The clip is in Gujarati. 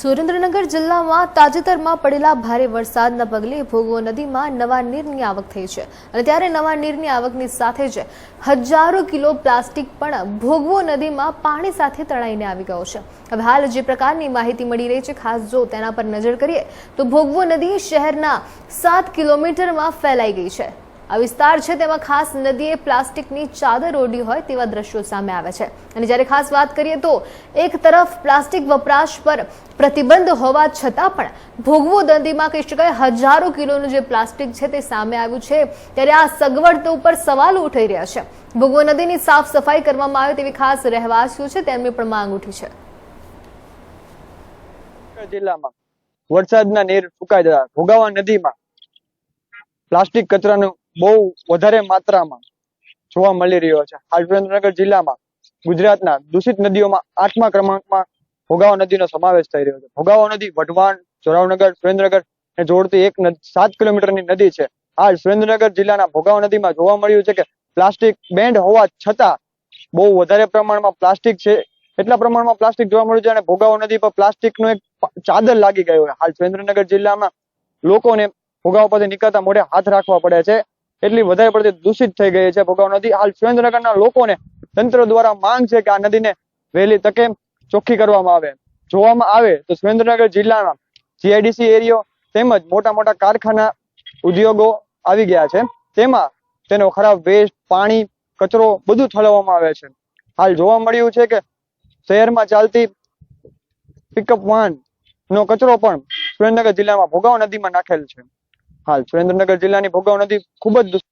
સુરેન્દ્રનગર જિલ્લામાં તાજેતરમાં પડેલા ભારે વરસાદના પગલે ભોગવો નદીમાં નવા નીરની આવક થઈ છે અને ત્યારે નવા નીરની આવકની સાથે જ હજારો કિલો પ્લાસ્ટિક પણ ભોગવો નદીમાં પાણી સાથે તણાઈને આવી ગયો છે. હવે હાલ જે પ્રકારની માહિતી મળી રહી છે, ખાસ જો તેના પર નજર કરીએ, તો ભોગવો નદી શહેરના સાત કિલોમીટરમાં ફેલાઈ ગઈ છે. આ વિસ્તાર છે તેમાં ખાસ નદીએ પ્લાસ્ટિકની ચાદર ઓઢી હોય તેવા દ્રશ્યો સામે આવે છે. અને જ્યારે ખાસ વાત કરીએ તો એક તરફ પ્લાસ્ટિક વપરાશ પર પ્રતિબંધ હોવા છતાં પણ ભોગવો દંડીમાં કહી શકાય હજારો કિલોનું જે પ્લાસ્ટિક છે તે સામે આવ્યું છે, ત્યારે આ સગવડ ઉપર સવાલો ઉઠાઈ રહ્યા છે. ભોગવો નદીની સાફ સફાઈ કરવામાં આવે તેવી ખાસ રહેવાસીઓ છે તેમની પણ માંગ ઉઠી છે. જિલ્લામાં વરસાદના નીર સુકાઈ જતા ભોગાવા નદીમાં પ્લાસ્ટિક કચરાનું બહુ વધારે માત્રામાં જોવા મળી રહ્યો છે. હાલ સુરેન્દ્રનગર જિલ્લામાં ગુજરાતના દૂષિત નદીઓમાં આઠમા ક્રમાંકમાં ભોગાવો નદીનો સમાવેશ થઈ રહ્યો છે. ભોગાવો નદી વઢવાણ જોરાવનગર સુરેન્દ્રનગર ને જોડતી એક સાત કિલોમીટરની નદી છે. હાલ સુરેન્દ્રનગર જિલ્લાના ભોગાવ નદીમાં જોવા મળ્યું છે કે પ્લાસ્ટિક બેન્ડ હોવા છતાં બહુ વધારે પ્રમાણમાં પ્લાસ્ટિક છે. એટલા પ્રમાણમાં પ્લાસ્ટિક જોવા મળ્યું છે અને ભોગાવો નદી પર પ્લાસ્ટિકનો એક ચાદર લાગી ગયો હાલ સુરેન્દ્રનગર જિલ્લામાં લોકોને ભોગાવો પાસે નીકળતા મોઢે હાથ રાખવા પડે છે. એટલી વધારે પડતી દૂષિત થઈ ગઈ છે ભોગાવ નદી. હાલ સુરેન્દ્રનગરના લોકોને તંત્ર દ્વારા માંગ છે કે આ નદીને વહેલી તકે ચોખ્ખી કરવામાં આવે. જોવામાં આવે તો સુરેન્દ્રનગર જિલ્લાના જીઆઈડીસી એરિયો તેમજ મોટા મોટા કારખાના ઉદ્યોગો આવી ગયા છે. તેમાં તેનો ખરાબ વેસ્ટ, પાણી, કચરો બધું ઠલવવામાં આવે છે. હાલ જોવા મળ્યું છે કે શહેરમાં ચાલતી પિકઅપ વાહન નો કચરો પણ સુરેન્દ્રનગર જિલ્લામાં ભોગાવો નદીમાં નાખેલ છે. હાલ સુરેન્દ્રનગર જિલ્લાની ભોગવ નદી ખૂબ જ